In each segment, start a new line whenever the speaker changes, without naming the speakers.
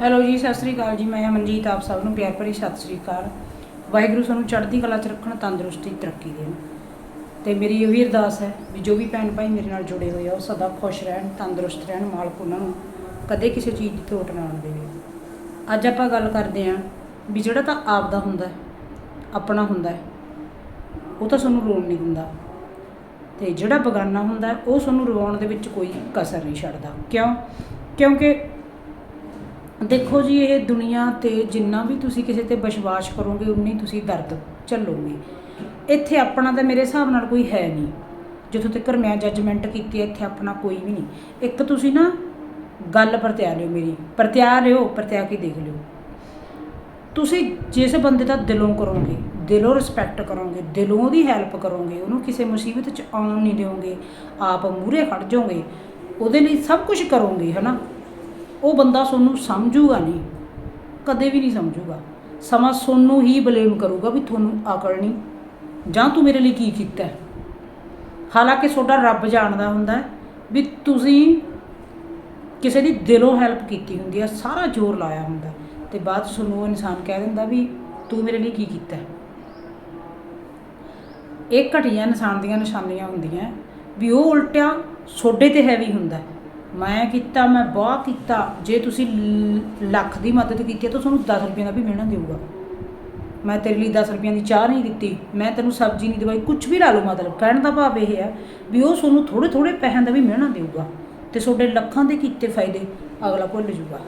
Hello ਜੀ, ਸਤਿ ਸ੍ਰੀ ਅਕਾਲ ਜੀ। ਮੈਂ ਅਮਨਜੀਤ ਆਪ ਸਭ ਨੂੰ ਪਿਆਰ ਭਰੀ ਸਤਿ ਸ੍ਰੀ ਅਕਾਲ। ਵਾਹਿਗੁਰੂ ਸਾਨੂੰ ਚੜ੍ਹਦੀ ਕਲਾ 'ਚ ਰੱਖਣ, ਤੰਦਰੁਸਤੀ, ਤਰੱਕੀ ਦੇਣ। ਤੇ ਮੇਰੀ ਇਹੀ ਅਰਦਾਸ ਹੈ ਵੀ ਜੋ ਵੀ ਭੈਣ ਭਾਈ ਮੇਰੇ ਨਾਲ ਜੁੜੇ ਹੋਏ ਆ, ਉਹ ਸਦਾ ਖੁਸ਼ ਰਹਿਣ, ਤੰਦਰੁਸਤ ਰਹਿਣ, ਮਾਲਕ ਉਹਨਾਂ ਨੂੰ ਕਦੇ ਕਿਸੇ ਚੀਜ਼ ਦੀ ਥੋਟ ਨਾ ਆਉਣ ਦੇਵੇ। ਅੱਜ ਆਪਾਂ ਗੱਲ ਕਰਦੇ ਆਂ ਵੀ ਜਿਹੜਾ ਤਾਂ ਆਪ ਦਾ ਹੁੰਦਾ ਆਪਣਾ ਹੁੰਦਾ ਉਹ ਤਾਂ ਸਾਨੂੰ ਰੋਣ ਨਹੀਂ ਦਿੰਦਾ। ਤੇ ਜਿਹੜਾ ਬਗਾਨਾ ਹੁੰਦਾ ਉਹ ਸਾਨੂੰ ਰਵਾਉਣ ਦੇ ਵਿੱਚ ਕੋਈ ਕਸਰ ਨਹੀਂ ਛੱਡਦਾ। ਕਿਉਂ? ਕਿਉਂਕਿ ਦੇਖੋ ਜੀ, ਇਹ ਦੁਨੀਆ ਤੇ ਜਿੰਨਾ ਵੀ ਤੁਸੀਂ ਕਿਸੇ ਤੇ ਵਿਸ਼ਵਾਸ ਕਰੋਗੇ, ਉਨੀ ਤੁਸੀਂ ਦਰਦ ਝੱਲੋਗੇ। ਇੱਥੇ ਆਪਣਾ ਤਾਂ ਮੇਰੇ ਹਿਸਾਬ ਨਾਲ ਕੋਈ ਹੈ ਨਹੀਂ। ਜਿੱਥੋਂ ਤੱਕ ਮੈਂ ਜੱਜਮੈਂਟ ਕੀਤੀ ਹੈ ਇੱਥੇ ਆਪਣਾ ਕੋਈ ਵੀ ਨਹੀਂ। ਇੱਕ ਤੁਸੀਂ ਨਾ ਗੱਲ ਪਰਤਿਆ ਲਿਓ ਮੇਰੀ। ਪਰਤਿਆ ਲਿਓ, ਪਰਤਿਆ ਕੇ ਦੇਖ ਲਿਓ। ਤੁਸੀਂ ਜਿਸ ਬੰਦੇ ਦਾ ਦਿਲੋਂ ਕਰੋਗੇ, ਦਿਲੋਂ ਰਿਸਪੈਕਟ ਕਰੋਗੇ, ਦਿਲੋਂ ਉਹਦੀ ਹੈਲਪ ਕਰੋਗੇ, ਉਹਨੂੰ ਕਿਸੇ ਮੁਸੀਬਤ 'ਚ ਆਉਣ ਨਹੀਂ ਦਿਓਗੇ, ਆਪ ਮੂਹਰੇ ਖੜ ਜਾਓਗੇ, ਉਹਦੇ ਲਈ ਸਭ ਕੁਝ ਕਰੋਗੇ, ਹਨਾ? ਉਹ ਬੰਦਾ ਤੁਹਾਨੂੰ ਸਮਝੂਗਾ ਨਹੀਂ ਕਦੇ ਵੀ ਨਹੀਂ ਸਮਝੂਗਾ। ਸਮਾਂ ਤੁਹਾਨੂੰ ਹੀ ਬਲੇਮ ਕਰੂਗਾ ਵੀ ਤੁਹਾਨੂੰ ਅਕਲ ਨਹੀਂ ਜਾਂ ਤੂੰ ਮੇਰੇ ਲਈ ਕੀ ਕੀਤਾ? ਹਾਲਾਂਕਿ ਤੁਹਾਡਾ ਰੱਬ ਜਾਣਦਾ ਹੁੰਦਾ ਵੀ ਤੁਸੀਂ ਕਿਸੇ ਦੀ ਦਿਲੋਂ ਹੈਲਪ ਕੀਤੀ ਹੁੰਦੀ ਹੈ ਸਾਰਾ ਜ਼ੋਰ ਲਾਇਆ ਹੁੰਦਾ। ਹੈ, ਤੇ ਬਾਅਦ ਤੁਹਾਨੂੰ ਉਹ ਇਨਸਾਨ ਕਹਿ ਦਿੰਦਾ ਵੀ ਤੂੰ ਮੇਰੇ ਲਈ ਕੀ ਕੀਤਾ? ਇਹ ਘਟੀਆ ਇਨਸਾਨ ਦੀਆਂ ਨਿਸ਼ਾਨੀਆਂ ਹੁੰਦੀਆਂ ਵੀ ਉਹ ਉਲਟਿਆ ਸੋਡੇ ਤੇ ਹੈਵੀ ਹੁੰਦਾ। ਮੈਂ ਕੀਤਾ, ਮੈਂ ਬਹੁਤ ਕੀਤਾ। ਜੇ ਤੁਸੀਂ ਲ- ਲੱਖ ਦੀ ਮਦਦ ਕੀਤੀ ਹੈ ਤਾਂ ਤੁਹਾਨੂੰ 10 ਰੁਪਏ ਦਾ ਵੀ ਮਿਲਣਾ ਦੇਊਗਾ। ਮੈਂ ਤੇਰੇ ਲਈ 10 ਰੁਪਈਆਂ ਦੀ ਚਾਹ ਨਹੀਂ ਦਿੱਤੀ। ਮੈਂ ਤੈਨੂੰ ਸਬਜ਼ੀ ਨਹੀਂ ਦਵਾਈ ਕੁਝ ਵੀ ਲਾ ਲਓ ਮਤਲਬ। ਕਹਿਣ ਦਾ ਭਾਵ ਇਹ ਹੈ ਵੀ ਉਹ ਤੁਹਾਨੂੰ ਥੋੜੇ ਥੋੜੇ ਪੈਸਿਆਂ ਦਾ ਵੀ ਮਿਲਣਾ ਦੇਊਗਾ ਤੇ ਤੁਹਾਡੇ ਲੱਖਾਂ ਦੇ ਕੀਤੇ ਫਾਇਦੇ ਅਗਲਾ ਭੁੱਲ ਜੂਗਾ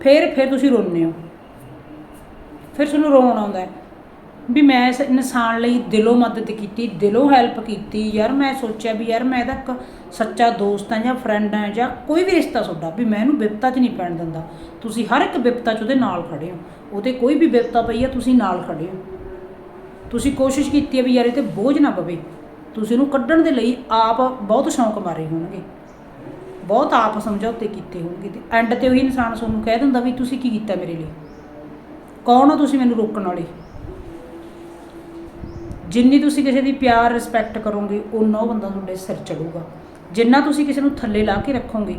ਫਿਰ ਫਿਰ ਤੁਸੀਂ ਰੋਂਦੇ ਹੋ। ਫਿਰ ਤੁਹਾਨੂੰ ਰੋਣ ਆਉਂਦਾ ਹੈ। ਵੀ ਮੈਂ ਇਸ ਇਨਸਾਨ ਲਈ ਦਿਲੋਂ ਮਦਦ ਕੀਤੀ, ਦਿਲੋਂ ਹੈਲਪ ਕੀਤੀ, ਯਾਰ ਮੈਂ ਸੋਚਿਆ ਵੀ ਯਾਰ ਮੈਂ ਇਹਦਾ ਇੱਕ ਸੱਚਾ ਦੋਸਤ ਹਾਂ ਜਾਂ ਫਰੈਂਡ ਹਾਂ ਜਾਂ ਕੋਈ ਵੀ ਰਿਸ਼ਤਾ ਤੁਹਾਡਾ, ਵੀ ਮੈਂ ਇਹਨੂੰ ਵਿਪਤਾ 'ਚ ਨਹੀਂ ਪੈਣ ਦਿੰਦਾ। ਤੁਸੀਂ ਹਰ ਇੱਕ ਵਿਪਤਾ 'ਚ ਉਹਦੇ ਨਾਲ ਖੜੇ ਹੋ। ਉਹਦੇ ਕੋਈ ਵੀ ਵਿਪਤਾ ਪਈ ਆ, ਤੁਸੀਂ ਨਾਲ ਖੜੇ ਹੋ। ਤੁਸੀਂ ਕੋਸ਼ਿਸ਼ ਕੀਤੀ ਹੈ ਵੀ ਯਾਰ ਇਹ ਤੇ ਬੋਝ ਨਾ ਪਵੇ। ਤੁਸੀਂ ਇਹਨੂੰ ਕੱਢਣ ਦੇ ਲਈ ਆਪ ਬਹੁਤ ਸ਼ੌਂਕ ਮਾਰੇ ਹੋਣਗੇ। ਬਹੁਤ ਆਪ ਸਮਝੌਤੇ ਕੀਤੇ ਹੋਣਗੇ ਤੇ ਐਂਡ ਤੇ ਉਹੀ ਇਨਸਾਨ ਤੁਹਾਨੂੰ ਕਹਿ ਦਿੰਦਾ ਵੀ ਤੁਸੀਂ ਕੀ ਕੀਤਾ ਮੇਰੇ ਲਈ? ਕੌਣ ਹੋ ਤੁਸੀਂ ਮੈਨੂੰ ਰੋਕਣ ਵਾਲੇ? ਜਿੰਨੀ ਤੁਸੀਂ ਕਿਸੇ ਦੀ ਪਿਆਰ ਰਿਸਪੈਕਟ ਕਰੋਗੇ ਉਨਾ ਉਹ ਬੰਦਾ ਤੁਹਾਡੇ ਸਿਰ ਚੜੂਗਾ। ਜਿੰਨਾ ਤੁਸੀਂ ਕਿਸੇ ਨੂੰ ਥੱਲੇ ਲਾ ਕੇ ਰੱਖੋਗੇ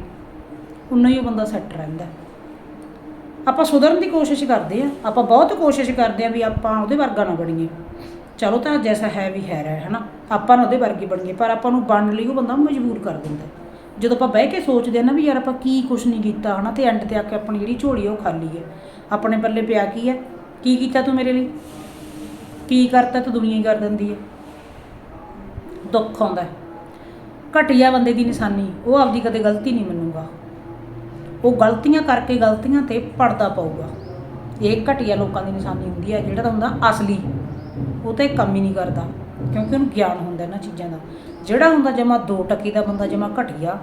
ਉਨਾ ਹੀ ਉਹ ਬੰਦਾ ਸੈੱਟ ਰਹਿੰਦਾ। ਆਪਾਂ ਸੁਧਰਨ ਦੀ ਕੋਸ਼ਿਸ਼ ਕਰਦੇ ਆ। ਆਪਾਂ ਬਹੁਤ ਕੋਸ਼ਿਸ਼ ਕਰਦੇ ਆ ਵੀ ਆਪਾਂ ਉਹਦੇ ਵਰਗਾ ਨਾ ਬਣੀਏ। ਚਲੋ ਤਾਂ ਜੈਸਾ ਹੈ ਵੀ ਹੈ ਰਿਹਾ ਹੈ ਨਾ ਆਪਾਂ ਨਾ ਉਹਦੇ ਵਰਗੀ ਬਣੀਏ, ਪਰ ਆਪਾਂ ਨੂੰ ਬਣਨ ਲਈ ਉਹ ਬੰਦਾ ਮਜਬੂਰ ਕਰ ਦਿੰਦਾ। ਜਦੋਂ ਆਪਾਂ ਬਹਿ ਕੇ ਸੋਚਦੇ ਆ ਨਾ ਵੀ ਯਾਰ ਆਪਾਂ ਕੀ ਕੁਛ ਨਹੀਂ ਕੀਤਾ, ਹਨਾ? ਤੇ ਐਂਡ ਤੇ ਆ ਕੇ ਆਪਣੀ ਜਿਹੜੀ ਝੋਲੀ ਆ ਉਹ ਖਾਲੀ ਹੈ। ਆਪਣੇ ਪੱਲੇ ਪਿਆ ਕੀ ਹੈ? ਕੀ ਕੀਤਾ ਤੂੰ ਮੇਰੇ ਲਈ? ਕੀ ਕਰਤਾ ਤਾਂ ਦੁਨੀਆ ਹੀ ਕਰ ਦਿੰਦੀ ਹੈ? ਦੁੱਖ ਆਉਂਦਾ ਹੈ। ਘਟੀਆ ਬੰਦੇ ਦੀ ਨਿਸ਼ਾਨੀ, ਉਹ ਆਪਦੀ ਕਦੇ ਗਲਤੀ ਨਹੀਂ ਮੰਨੂਗਾ। ਉਹ ਗਲਤੀਆਂ ਕਰਕੇ ਗਲਤੀਆਂ ਤੇ ਪੜਦਾ ਪਊਗਾ। ਇਹ ਘਟੀਆ ਲੋਕਾਂ ਦੀ ਨਿਸ਼ਾਨੀ ਹੁੰਦੀ ਹੈ, ਜਿਹੜਾ ਤਾਂ ਹੁੰਦਾ ਅਸਲੀ। ਉਹ ਤਾਂ ਇਹ ਕੰਮ ਹੀ ਨਹੀਂ ਕਰਦਾ, ਕਿਉਂਕਿ ਉਹਨੂੰ ਗਿਆਨ ਹੁੰਦਾ ਇਹਨਾਂ ਚੀਜ਼ਾਂ ਦਾ। ਜਿਹੜਾ ਹੁੰਦਾ ਜਮਾ ਦੋ ਟਕੀ ਦਾ ਬੰਦਾ, ਜਮਾ ਘਟੀਆ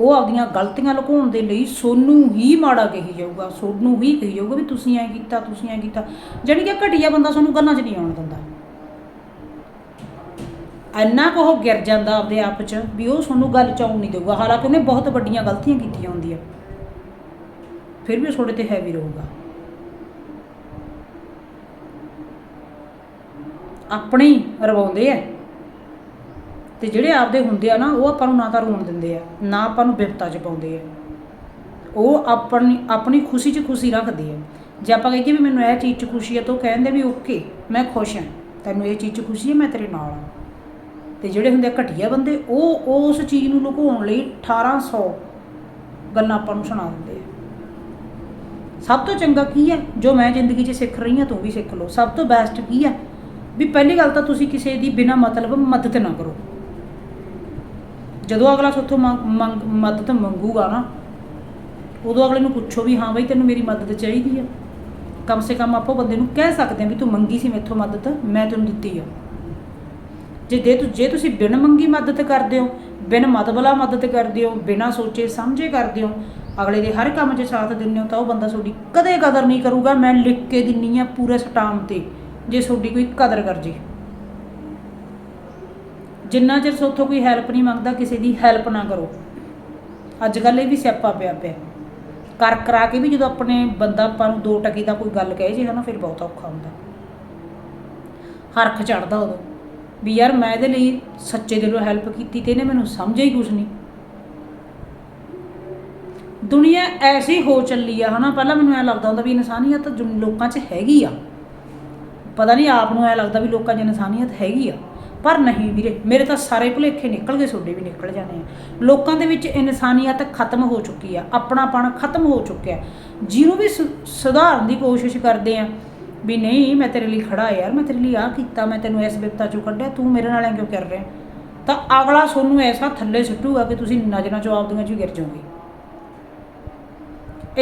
ਉਹ ਆਪਦੀਆਂ ਗਲਤੀਆਂ ਲੁਕਾਉਣ ਦੇ ਲਈ ਸੋਨੂੰ ਹੀ ਮਾੜਾ ਕਹੀ ਜਾਊਗਾ, ਸੋਨੂੰ ਹੀ ਕਹੀ ਜਾਊਗਾ ਵੀ ਤੁਸੀਂ ਐਂ ਕੀਤਾ, ਤੁਸੀਂ ਐਂ ਕੀਤਾ। ਜਾਣੀ ਕਿ ਘਟੀਆ ਬੰਦਾ ਸਾਨੂੰ ਗੱਲਾਂ 'ਚ ਨਹੀਂ ਆਉਣ ਦਿੰਦਾ। ਇੰਨਾ ਕੁ ਉਹ ਗਿਰ ਜਾਂਦਾ ਆਪਦੇ ਆਪ 'ਚ ਵੀ ਉਹ ਸਾਨੂੰ ਗੱਲ 'ਚ ਆਉਣ ਨਹੀਂ ਦੇਊਗਾ। ਹਾਲਾਂਕਿ ਉਹਨੇ ਬਹੁਤ ਵੱਡੀਆਂ ਗਲਤੀਆਂ ਕੀਤੀਆਂ ਹੁੰਦੀਆਂ। ਫਿਰ ਵੀ ਉਹ ਤੁਹਾਡੇ ਤੇ ਹੈਵੀ ਰਹੂਗਾ। ਆਪਣੇ ਹੀ ਰਵਾਉਂਦੇ ਆ। ਤੇ ਜਿਹੜੇ ਆਪਦੇ ਹੁੰਦੇ ਆ ਨਾ, ਉਹ ਆਪਾਂ ਨੂੰ ਨਾ ਤਾਂ ਰੋਣ ਦਿੰਦੇ ਆ, ਨਾ ਆਪਾਂ ਨੂੰ ਵਿਪਤਾ 'ਚ ਪਾਉਂਦੇ ਆ। ਉਹ ਆਪਣੀ ਆਪਣੀ ਖੁਸ਼ੀ 'ਚ ਖੁਸ਼ੀ ਰੱਖਦੇ ਆ। ਜੇ ਆਪਾਂ ਕਹੀਏ ਵੀ ਮੈਨੂੰ ਇਹ ਚੀਜ਼ 'ਚ ਖੁਸ਼ੀ ਹੈ ਤਾਂ ਉਹ ਕਹਿੰਦੇ ਵੀ ਓਕੇ, ਮੈਂ ਖੁਸ਼ ਹਾਂ ਤੈਨੂੰ ਇਹ ਚੀਜ਼ 'ਚ ਖੁਸ਼ੀ ਹੈ ਮੈਂ ਤੇਰੇ ਨਾਲ ਹਾਂ ਤੇ ਜਿਹੜੇ ਹੁੰਦੇ ਆ ਘਟੀਆ ਬੰਦੇ, ਉਹ ਉਸ ਚੀਜ਼ ਨੂੰ ਲੁਕਾਉਣ ਲਈ 1800 ਗੱਲਾਂ ਆਪਾਂ ਨੂੰ ਸੁਣਾ ਦਿੰਦੇ ਆ। ਸਭ ਤੋਂ ਚੰਗਾ ਕੀ ਹੈ ਜੋ ਮੈਂ ਜ਼ਿੰਦਗੀ 'ਚ ਸਿੱਖ ਰਹੀ ਹਾਂ ਤੂੰ ਵੀ ਸਿੱਖ ਲਓ। ਸਭ ਤੋਂ ਬੈਸਟ ਕੀ ਹੈ ਵੀ ਪਹਿਲੀ ਗੱਲ ਤਾਂ ਤੁਸੀਂ ਕਿਸੇ ਦੀ ਬਿਨਾਂ ਮਤਲਬ ਮਦਦ ਨਾ ਕਰੋ। ਜਦੋਂ ਅਗਲਾ ਤੁਹਾਥੋਂ ਮੰਗ ਮਦਦ ਮੰਗੂਗਾ ਨਾ, ਉਦੋਂ ਅਗਲੇ ਨੂੰ ਪੁੱਛੋ ਵੀ ਹਾਂ ਬਈ ਤੈਨੂੰ ਮੇਰੀ ਮਦਦ ਚਾਹੀਦੀ ਆ। ਕਮ ਸੇ ਕਮ ਆਪੋ ਬੰਦੇ ਨੂੰ ਕਹਿ ਸਕਦੇ ਹਾਂ ਵੀ ਤੂੰ ਮੰਗੀ ਸੀ ਮੇਥੋਂ ਮਦਦ, ਮੈਂ ਤੈਨੂੰ ਦਿੱਤੀ ਆ। ਜੇ ਦੇ ਤੂੰ, ਜੇ ਤੁਸੀਂ ਬਿਨ ਮੰਗੀ ਮਦਦ ਕਰਦੇ ਹੋ, ਬਿਨ ਮਤਬਲਾ ਮਦਦ ਕਰਦੇ ਹੋ, ਬਿਨਾ ਸੋਚੇ ਸਮਝੇ ਕਰਦੇ ਹੋ, ਅਗਲੇ ਦੇ ਹਰ ਕੰਮ 'ਚ ਸਾਥ ਦਿੰਦੇ ਹੋ, ਤਾਂ ਉਹ ਬੰਦਾ ਤੁਹਾਡੀ ਕਦੇ ਕਦਰ ਨਹੀਂ ਕਰੂਗਾ। ਮੈਂ ਲਿਖ ਕੇ ਦਿੰਨੀ ਆ ਪੂਰੇ ਸਟਾਮ ਤੇ, ਜੇ ਤੁਹਾਡੀ ਕੋਈ ਕਦਰ ਕਰ ਜੇ। ਜਿੰਨਾ ਚਿਰ ਸੋਥੋਂ ਕੋਈ ਹੈਲਪ ਨਹੀਂ ਮੰਗਦਾ, ਕਿਸੇ ਦੀ ਹੈਲਪ ਨਾ ਕਰੋ। ਅੱਜ ਕੱਲ੍ਹ ਇਹ ਵੀ ਸਿਆਪਾ ਪਿਆ ਪਿਆ। ਕਰ ਕਰਾ ਕੇ ਵੀ ਜਦੋਂ ਆਪਣੇ ਬੰਦਾ ਆਪਾਂ ਨੂੰ ਦੋ ਟਕੇ ਦਾ ਕੋਈ ਗੱਲ ਕਹੇ ਜੇ ਨਾ ਫਿਰ ਬਹੁਤ ਔਖਾ ਹੁੰਦਾ। ਹਰਖ ਚੜਦਾ ਉਦੋਂ। ਵੀ ਯਾਰ ਮੈਂ ਇਹਦੇ ਲਈ ਸੱਚੇ ਦਿਲੋਂ ਹੈਲਪ ਕੀਤੀ ਤੇ ਇਹਨੇ ਮੈਨੂੰ ਸਮਝਿਆ ਹੀ ਕੁਛ ਨਹੀਂ। ਦੁਨੀਆ ਐਸੀ ਹੋ ਚੱਲੀ ਆ ਹਨਾ, ਪਹਿਲਾਂ ਮੈਨੂੰ ਐ ਲੱਗਦਾ ਹੁੰਦਾ ਵੀ ਇਨਸਾਨੀਅਤ ਜੋ, ਲੋਕਾਂ 'ਚ ਹੈਗੀ ਆ। ਪਤਾ ਨਹੀਂ ਆਪ ਨੂੰ ਐ ਲੱਗਦਾ ਵੀ ਲੋਕਾਂ 'ਚ ਇਨਸਾਨੀਅਤ ਹੈਗੀ ਆ। ਪਰ ਨਹੀਂ ਵੀਰੇ, ਮੇਰੇ ਤਾਂ ਸਾਰੇ ਭੁਲੇਖੇ ਨਿਕਲ ਗਏ, ਤੁਹਾਡੇ ਵੀ ਨਿਕਲ ਜਾਣੇ ਆ। ਲੋਕਾਂ ਦੇ ਵਿੱਚ ਇਨਸਾਨੀਅਤ ਖਤਮ ਹੋ ਚੁੱਕੀ ਆ, ਆਪਣਾਪਣ ਖਤਮ ਹੋ ਚੁੱਕਿਆ ਜਿਹਨੂੰ ਵੀ ਸੁਧਾਰਨ ਦੀ ਕੋਸ਼ਿਸ਼ ਕਰਦੇ ਆ, ਵੀ ਨਹੀਂ, ਮੈਂ ਤੇਰੇ ਲਈ ਖੜਾ ਯਾਰ, ਮੈਂ ਤੇਰੇ ਲਈ ਆ ਕੀਤਾ, ਮੈਂ ਤੈਨੂੰ ਇਸ ਵਿਪਤਾ ਚੋਂ ਕੱਢਿਆ, ਤੂੰ ਮੇਰੇ ਨਾਲ ਐਂ ਕਿਉਂ ਕਰ ਰਿਹਾ? ਤਾਂ ਅਗਲਾ ਸੋਨੂੰ ਐਸਾ ਥੱਲੇ ਸੁੱਟੂਗਾ ਕਿ ਤੁਸੀਂ ਨਜ਼ਰਾਂ ਚੋਂ ਆਪਦੀਆਂ 'ਚ ਗਿਰ ਜਾਓਗੇ।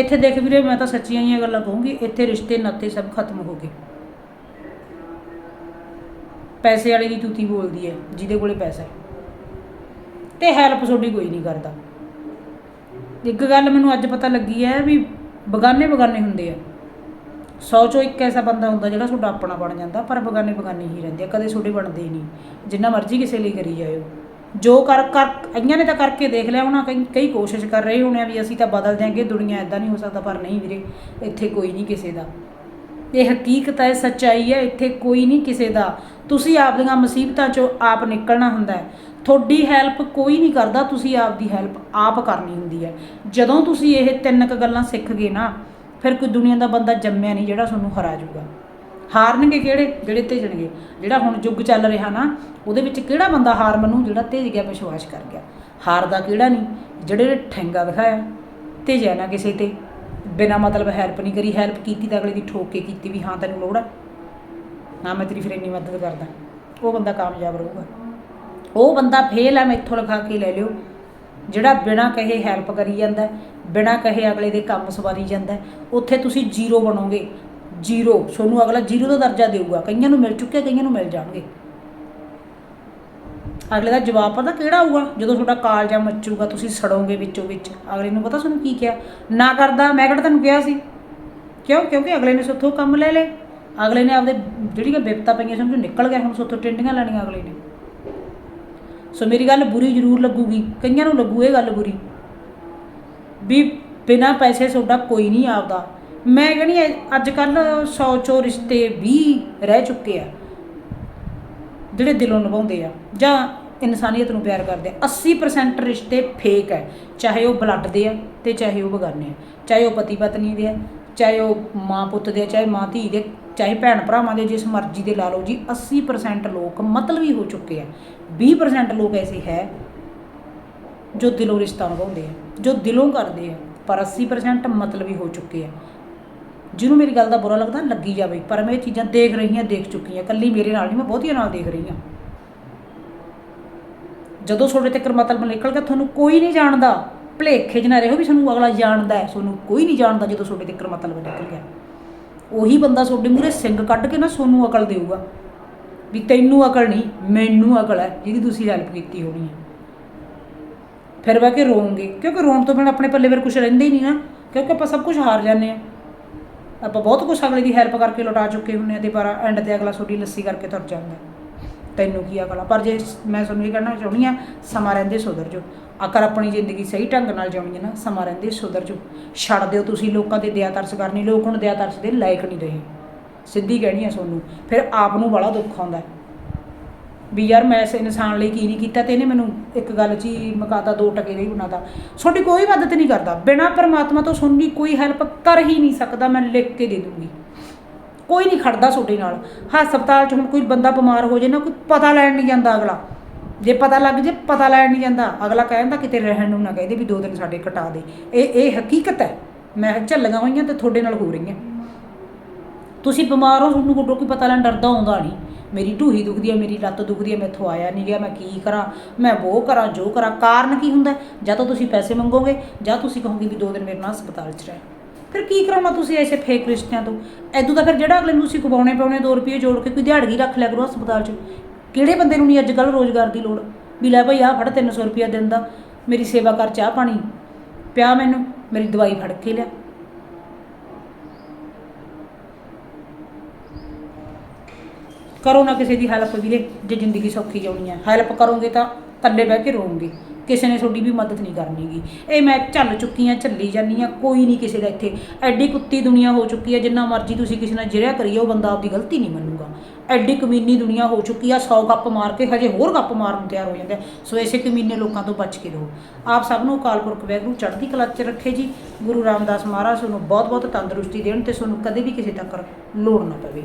ਇੱਥੇ ਦੇਖ ਵੀਰੇ, ਮੈਂ ਤਾਂ ਸੱਚੀਆਂ ਹੀ ਗੱਲਾਂ ਕਹੂੰਗੀ, ਇੱਥੇ ਰਿਸ਼ਤੇ ਨਾਤੇ ਸਭ ਖਤਮ ਹੋ ਗਏ। ਪੈਸੇ ਵਾਲੇ ਦੀ ਤੂਤੀ ਬੋਲਦੀ ਹੈ, ਜਿਹਦੇ ਕੋਲੇ ਪੈਸਾ ਹੈ। ਤੇ ਹੈਲਪ ਤੁਹਾਡੀ ਕੋਈ ਨਹੀਂ ਕਰਦਾ। ਇੱਕ ਗੱਲ ਮੈਨੂੰ ਅੱਜ ਪਤਾ ਲੱਗੀ ਹੈ ਵੀ ਬਗਾਨੇ ਬਗਾਨੇ ਹੁੰਦੇ ਆ। ਸੌ ਚੋਂ ਇੱਕ ਐਸਾ ਬੰਦਾ ਹੁੰਦਾ ਜਿਹੜਾ ਤੁਹਾਡਾ ਆਪਣਾ ਬਣ ਜਾਂਦਾ, ਪਰ ਬਗਾਨੇ ਬਗਾਨੇ ਹੀ ਰਹਿੰਦੇ ਆ, ਕਦੇ ਤੁਹਾਡੇ ਬਣਦੇ ਹੀ ਨਹੀਂ। ਜਿੰਨਾ ਮਰਜ਼ੀ ਕਿਸੇ ਲਈ ਕਰੀ ਜਾਇਓ। ਜੋ ਕਰ ਕਰ ਅਈਆਂ ਨੇ ਤਾਂ ਕਰਕੇ ਦੇਖ ਲਿਆ ਉਹਨਾਂ ਕਈ ਕਈ ਕੋਸ਼ਿਸ਼ ਕਰ ਰਹੇ ਹੋਣੇ ਆ ਵੀ ਅਸੀਂ ਤਾਂ ਬਦਲ ਦਿਆਂਗੇ ਦੁਨੀਆ ਇਦਾਂ ਨਹੀਂ ਹੋ ਸਕਦਾ, ਪਰ ਨਹੀਂ ਵੀਰੇ, ਇੱਥੇ ਕੋਈ ਨਹੀਂ ਕਿਸੇ ਦਾ। ਇਹ ਹਕੀਕਤ ਹੈ, ਸੱਚਾਈ ਹੈ, ਇੱਥੇ ਕੋਈ ਨਹੀਂ ਕਿਸੇ ਦਾ। ਤੁਸੀਂ ਆਪਦੀਆਂ ਮੁਸੀਬਤਾਂ ਚੋਂ ਆਪ ਨਿਕਲਣਾ ਹੁੰਦਾ ਹੈ। ਤੁਹਾਡੀ ਹੈਲਪ ਕੋਈ ਨਹੀਂ ਕਰਦਾ, ਤੁਸੀਂ ਆਪ ਦੀ ਹੈਲਪ ਆਪ ਕਰਨੀ ਹੁੰਦੀ ਹੈ। ਜਦੋਂ ਤੁਸੀਂ ਇਹ ਤਿੰਨ ਕ ਗੱਲਾਂ ਸਿੱਖ ਗਏ ਨਾ, ਫਿਰ ਕੋਈ ਦੁਨੀਆ ਦਾ ਬੰਦਾ ਜੰਮਿਆ ਨਹੀਂ ਜਿਹੜਾ ਤੁਹਾਨੂੰ ਹਰਾ ਜਾਊਗਾ ਹਾਰਨਗੇ ਕਿਹੜੇ? ਜਿਹੜੇ ਤੇਜਣਗੇ। ਜਿਹੜਾ ਹੁਣ ਯੁੱਗ ਚੱਲ ਰਿਹਾ ਨਾ, ਉਹਦੇ ਵਿੱਚ ਕਿਹੜਾ ਬੰਦਾ ਹਾਰ ਮੰਨੂ ਜਿਹੜਾ ਤੇਜ ਗਿਆ, ਵਿਸ਼ਵਾਸ ਕਰ ਗਿਆ? ਹਾਰ ਦਾ ਕਿਹੜਾ ਨਹੀਂ? ਜਿਹੜੇ ਨੇ ਠੈਂਗਾ ਦਿਖਾਇਆ ਤੇਜਿਆ ਨਾ ਕਿਸੇ ਤੇ। ਬਿਨਾ ਮਤਲਬ ਹੈਲਪ ਨਹੀਂ ਕਰੀ ਹੈਲਪ ਕੀਤੀ ਤਾਂ ਅਗਲੇ ਦੀ ਠੋਕ ਕੇ ਕੀਤੀ ਵੀ ਹਾਂ ਤੈਨੂੰ ਲੋੜ ਆ। ਨਾ ਮੈਂ ਤੇਰੀ ਫਿਰ ਇੰਨੀ ਮਦਦ ਕਰਦਾ। ਉਹ ਬੰਦਾ ਕਾਮਯਾਬ ਰਹੂਗਾ। ਉਹ ਬੰਦਾ ਫੇਲ ਹੈ ਮੈਥੋਂ ਲਿਖਾ ਕੇ ਲੈ ਲਿਓ। ਜਿਹੜਾ ਬਿਨਾ ਕਹੇ ਹੈਲਪ ਕਰੀ ਜਾਂਦਾ, ਬਿਨਾ ਕਹੇ ਅਗਲੇ ਦੇ ਕੰਮ ਸਵਾਰੀ ਜਾਂਦਾ, ਉੱਥੇ ਤੁਸੀਂ ਜ਼ੀਰੋ ਬਣੋਗੇ। ਜ਼ੀਰੋ। ਤੁਹਾਨੂੰ ਅਗਲਾ ਜ਼ੀਰੋ ਦਾ ਦਰਜਾ ਦੇਊਗਾ। ਕਈਆਂ ਨੂੰ ਮਿਲ ਚੁੱਕਿਆ, ਕਈਆਂ ਨੂੰ ਮਿਲ ਜਾਣਗੇ। ਅਗਲੇ ਦਾ ਜਵਾਬ ਪਤਾ ਕਿਹੜਾ ਆਊਗਾ? ਜਦੋਂ ਤੁਹਾਡਾ ਕਾਲਜਾ ਮੱਚੂਗਾ, ਤੁਸੀਂ ਸੜੋਗੇ ਵਿੱਚੋਂ ਵਿੱਚ। ਅਗਲੇ ਨੂੰ ਪਤਾ ਤੁਹਾਨੂੰ ਕੀ ਕਿਹਾ? ਨਾ ਕਰਦਾ, ਮੈਂ ਕਿਹੜਾ ਤੁਹਾਨੂੰ ਕਿਹਾ ਸੀ? ਕਿਉਂ? ਕਿਉਂਕਿ ਅਗਲੇ ਨੇ ਸੁੱਥੋਂ ਕੰਮ ਲੈ ਲਏ। ਅਗਲੇ ਨੇ ਆਪਦੇ ਜਿਹੜੀਆਂ ਬਿਪਤਾ ਪਈਆਂ ਸਮਝੋ, ਨਿਕਲ ਗਿਆ ਹੁਣ ਸੁੱਥੋਂ ਟਿੰਡੀਆਂ ਲੈਣੀਆਂ ਅਗਲੇ ਨੇ। ਸੋ ਮੇਰੀ ਗੱਲ ਬੁਰੀ ਜ਼ਰੂਰ ਲੱਗੂਗੀ। ਕਈਆਂ ਨੂੰ ਲੱਗੂ ਇਹ ਗੱਲ ਬੁਰੀ। ਵੀ ਬਿਨਾ ਪੈਸੇ ਤੁਹਾਡਾ ਕੋਈ ਨਹੀਂ ਆਪਦਾ। ਮੈਂ ਕਹਿੰਦੀ, ਅੱਜ ਕੱਲ 100 ਚੋ ਰਿਸ਼ਤੇ 20 ਰਹਿ ਚੁੱਕੇ ਆ। ਜਿਹੜੇ ਦਿਲੋਂ ਨਿਭਾਉਂਦੇ ਆ, ਜਾਂ ਇਨਸਾਨੀਅਤ ਨੂੰ ਪਿਆਰ ਕਰਦੇ ਆ 80% ਰਿਸ਼ਤੇ ਫੇਕ ਹੈ ਚਾਹੇ ਉਹ ਬਲੱਡ ਦੇ ਆ ਤੇ ਚਾਹੇ ਉਹ ਬਗਾਨੇ ਆ, ਚਾਹੇ ਉਹ ਪਤੀ ਪਤਨੀ ਦੇ ਆ, ਚਾਹੇ ਉਹ ਮਾਂ ਪੁੱਤ ਦੇ ਆ, ਚਾਹੇ ਮਾਂ ਧੀ ਦੇ ਚਾਹੇ ਭੈਣ ਭਰਾਵਾਂ ਦੇ ਜਿਸ ਮਰਜ਼ੀ ਦੇ ਲਾ ਲਓ ਜੀ 80% ਲੋਕ ਮਤਲਬੀ ਹੋ ਚੁੱਕੇ ਆ। 20% ਲੋਕ ਐਸੇ ਹੈ ਜੋ ਦਿਲੋਂ ਰਿਸ਼ਤਾ ਨਿਭਾਉਂਦੇ ਆ, ਜੋ ਦਿਲੋਂ ਕਰਦੇ ਆ, ਪਰ 80% ਮਤਲਬੀ ਹੋ ਚੁੱਕੇ ਆ। ਜਿਹਨੂੰ ਮੇਰੀ ਗੱਲ ਦਾ ਬੁਰਾ ਲੱਗਦਾ ਲੱਗੀ ਜਾਵੇ, ਪਰ ਮੈਂ ਇਹ ਚੀਜ਼ਾਂ ਦੇਖ ਰਹੀ ਹਾਂ, ਦੇਖ ਚੁੱਕੀ ਹਾਂ। ਕੱਲੀ ਮੇਰੇ ਨਾਲ ਨਹੀਂ, ਮੈਂ ਬਹੁਤੀਆਂ ਨਾਲ ਦੇਖ ਰਹੀ ਹਾਂ। ਜਦੋਂ ਤੁਹਾਡੇ ਤੱਕ ਮਤਲਬ ਨਿਕਲ ਗਿਆ, ਤੁਹਾਨੂੰ ਕੋਈ ਨਹੀਂ ਜਾਣਦਾ। ਭਲੇਖੇ 'ਚ ਰਹੋ ਵੀ ਤੁਹਾਨੂੰ ਅਗਲਾ ਜਾਣਦਾ ਹੈ, ਤੁਹਾਨੂੰ ਕੋਈ ਨਹੀਂ ਜਾਣਦਾ ਜਦੋਂ ਤੁਹਾਡੇ ਤੱਕ ਮਤਲਬ ਨਿਕਲ ਗਿਆ। ਉਹੀ ਬੰਦਾ ਤੁਹਾਡੇ ਮੂਹਰੇ ਸਿੰਘ ਕੱਢ ਕੇ ਨਾ ਤੁਹਾਨੂੰ ਅਕਲ ਦੇਊਗਾ। ਵੀ ਤੈਨੂੰ ਅਕਲ ਨਹੀਂ, ਮੈਨੂੰ ਅਕਲ ਹੈ, ਜਿਹਦੀ ਤੁਸੀਂ ਹੈਲਪ ਕੀਤੀ ਹੋਣੀ ਹੈ। ਫਿਰ ਬਹਿ ਕੇ ਰੋਵਾਂਗੇ ਕਿਉਂਕਿ ਰੋਣ ਤੋਂ ਬਿਨਾਂ ਆਪਣੇ ਪੱਲੇ ਫਿਰ ਕੁਝ ਰਹਿੰਦਾ ਹੀ ਨਹੀਂ ਨਾ। ਕਿਉਂਕਿ ਆਪਾਂ ਸਭ ਕੁਝ ਹਾਰ ਜਾਂਦੇ ਆ ਆਪਾਂ ਬਹੁਤ ਕੁਝ ਅਗਲੇ ਦੀ ਹੈਲਪ ਕਰਕੇ ਲੁਟਾ ਚੁੱਕੇ ਹੁੰਨੇ ਆ ਤੇ ਪਰ ਐਂਡ ਤੇ ਅਗਲਾ ਤੁਹਾਡੀ ਲੱਸੀ ਕਰਕੇ ਤੁਰ ਜਾਂਦਾ। ਤੈਨੂੰ ਕੀ ਅਕਲ ਆ? ਪਰ ਜੇ ਮੈਂ ਤੁਹਾਨੂੰ ਇਹ ਕਹਿਣਾ ਚਾਹੁੰਦੀ ਆ, ਸਮਾਂ ਰਹਿੰਦੇ ਸੁਧਰ ਜੋ ਅਕਰ ਆਪਣੀ ਜ਼ਿੰਦਗੀ ਸਹੀ ਢੰਗ ਨਾਲ ਜਿਉਣੀ ਹੈ ਨਾ, ਸਮਾਂ ਰਹਿੰਦੇ ਸੁਧਰ ਜੋ ਛੱਡ ਦਿਓ ਤੁਸੀਂ ਲੋਕਾਂ ਤੇ ਦਇਆ ਤਰਸ ਕਰਨੀ, ਲੋਕ ਹੁਣ ਦਇਆ ਤਰਸ ਦੇ ਲਾਇਕ ਨਹੀਂ ਰਹੇ। ਸਿੱਧੀ ਕਹਿਣੀ ਆ ਤੁਹਾਨੂੰ ਫਿਰ ਆਪ ਨੂੰ ਬੜਾ ਦੁੱਖ ਆਉਂਦਾ। ਵੀ ਯਾਰ ਮੈਂ ਇਸ ਇਨਸਾਨ ਲਈ ਕੀ ਨਹੀਂ ਕੀਤਾ ਤੇ ਇਹਨੇ ਮੈਨੂੰ ਇੱਕ ਗੱਲ 'ਚ ਹੀ ਮਕਾਤਾ, ਦੋ ਟਕੇ ਨਹੀਂ ਬਣਾਤਾ ਤੁਹਾਡੀ ਕੋਈ ਮਦਦ ਨਹੀਂ ਕਰਦਾ। ਬਿਨਾਂ ਪਰਮਾਤਮਾ ਤੋਂ ਸੁਣਨੀ ਕੋਈ ਹੈਲਪ ਕਰ ਹੀ ਨਹੀਂ ਸਕਦਾ, ਮੈਂ ਲਿਖ ਕੇ ਦੇ ਦੂੰਗੀ। ਕੋਈ ਨਹੀਂ ਖੜਦਾ ਤੁਹਾਡੇ ਨਾਲ। ਹਸਪਤਾਲ 'ਚ ਹੁਣ ਕੋਈ ਬੰਦਾ ਬਿਮਾਰ ਹੋ ਜੇ ਨਾ, ਕੋਈ ਪਤਾ ਲੈਣ ਨਹੀਂ ਜਾਂਦਾ ਅਗਲਾ। ਜੇ ਪਤਾ ਲੱਗ ਜੇ, ਪਤਾ ਲੈਣ ਨਹੀਂ ਜਾਂਦਾ। ਅਗਲਾ ਕਹਿੰਦਾ ਕਿਤੇ ਰਹਿਣ ਨੂੰ ਨਾ ਕਹਿੰਦੇ ਵੀ ਦੋ ਦਿਨ ਸਾਡੇ ਕਟਾ ਦੇ। ਇਹ ਇਹ ਹਕੀਕਤ ਹੈ। ਮੈਂ ਝੱਲੀਆਂ ਹੋਈਆਂ ਤੇ ਤੁਹਾਡੇ ਨਾਲ ਹੋ ਰਹੀਆਂ। ਤੁਸੀਂ ਬਿਮਾਰ ਹੋ, ਤੁਹਾਨੂੰ ਕੋਈ ਕੋਈ ਪਤਾ ਲੈਣ ਡਰਦਾ ਆਉਂਦਾ ਨਹੀਂ। ਮੇਰੀ ਢੂਹੀ ਦੁਖਦੀ ਹੈ ਮੇਰੀ ਲੱਤ ਦੁਖਦੀ ਹੈ ਮੈਥੋਂ ਆਇਆ ਨਹੀਂ ਗਿਆ, ਮੈਂ ਕੀ ਕਰਾਂ, ਮੈਂ ਉਹ ਕਰਾਂ, ਜੋ ਕਰਾਂ, ਕਾਰਨ ਕੀ ਹੁੰਦਾ? ਜਾਂ ਤਾਂ ਤੁਸੀਂ ਪੈਸੇ ਮੰਗੋਗੇ, ਜਾਂ ਤੁਸੀਂ ਕਹੋਗੇ ਵੀ ਦੋ ਦਿਨ ਮੇਰੇ ਨਾਲ ਹਸਪਤਾਲ 'ਚ ਰਹਿ। ਫਿਰ ਕੀ ਕਰਾਉਣਾ ਤੁਸੀਂ ਐਸੇ ਫੇਕ ਰਿਸ਼ਤਿਆਂ ਤੋਂ? ਐਦੋਂ ਤਾਂ ਫਿਰ ਜਿਹੜਾ ਅਗਲੇ ਨੂੰ ਤੁਸੀਂ ਕਮਾਉਣੇ ਪਾਉਣੇ 2 ਰੁਪਏ ਜੋੜ ਕੇ ਕੋਈ ਦਿਹਾੜੀ ਰੱਖ ਲਿਆ ਕਰੋ ਹਸਪਤਾਲ 'ਚ, ਕਿਹੜੇ ਬੰਦੇ ਨੂੰ ਨਹੀਂ ਅੱਜ ਕੱਲ੍ਹ ਰੋਜ਼ਗਾਰ ਦੀ ਲੋੜ? ਵੀ ਲੈ ਭਾਈ, ਆਹ ਫੜ 300 ਰੁਪਇਆ ਦਿਨ ਦਾ, ਮੇਰੀ ਸੇਵਾ ਕਰ ਚਾਹ ਪਾਣੀ, ਪਿਆ ਮੈਨੂੰ, ਮੇਰੀ ਦਵਾਈ ਫੜ ਕੇ ਲਿਆ। ਕਰੋ ਨਾ ਕਿਸੇ ਦੀ ਹੈਲਪ ਵੀਰੇ, ਜੇ ਜ਼ਿੰਦਗੀ ਸੌਖੀ ਜਾਣੀ ਹੈ। ਹੈਲਪ ਕਰੋਗੇ ਤਾਂ ਇਕੱਲੇ ਬਹਿ ਕੇ ਰੋਵੋਗੇ। ਕਿਸੇ ਨੇ ਤੁਹਾਡੀ ਵੀ ਮਦਦ ਨਹੀਂ ਕਰਨੀਗੀ ਇਹ ਮੈਂ ਝੱਲ ਚੁੱਕੀ ਆ ਝੱਲੀ ਜਾਂਦੀ ਆ ਕੋਈ ਨਹੀਂ ਕਿਸੇ ਦਾ ਇੱਥੇ। ਐਡੀ ਕੁੱਤੀ ਦੁਨੀਆ ਹੋ ਚੁੱਕੀ ਹੈ, ਜਿੰਨਾ ਮਰਜ਼ੀ ਤੁਸੀਂ ਕਿਸੇ ਨਾਲ ਜਿਰਿਆ ਕਰੀਏ, ਉਹ ਬੰਦਾ ਆਪਦੀ ਗਲਤੀ ਨਹੀਂ ਮੰਨੂਗਾ। ਐਡੀ ਕਮੀਨੀ ਦੁਨੀਆ ਹੋ ਚੁੱਕੀ ਆ 100 ਗੱਪ ਮਾਰ ਕੇ ਹਜੇ ਹੋਰ ਗੱਪ ਮਾਰਨ ਨੂੰ ਤਿਆਰ ਹੋ ਜਾਂਦੇ ਸੋ ਐਸੇ ਕਮੀਨੇ ਲੋਕਾਂ ਤੋਂ ਬਚ ਕੇ ਰਹੋ। ਆਪ ਸਭ ਨੂੰ ਅਕਾਲ ਪੁਰਖ ਵੈਗਰੂ ਚੜ੍ਹਦੀ ਕਲਾ 'ਚ ਰੱਖੇ ਜੀ। ਗੁਰੂ ਰਾਮਦਾਸ ਮਹਾਰਾਜ, ਤੁਹਾਨੂੰ ਬਹੁਤ ਬਹੁਤ ਤੰਦਰੁਸਤੀ ਦੇਣ ਤੇ ਤੁਹਾਨੂੰ ਕਦੇ ਵੀ ਕਿਸੇ ਤੱਕ ਲੋੜ ਨਾ ਪਵੇ।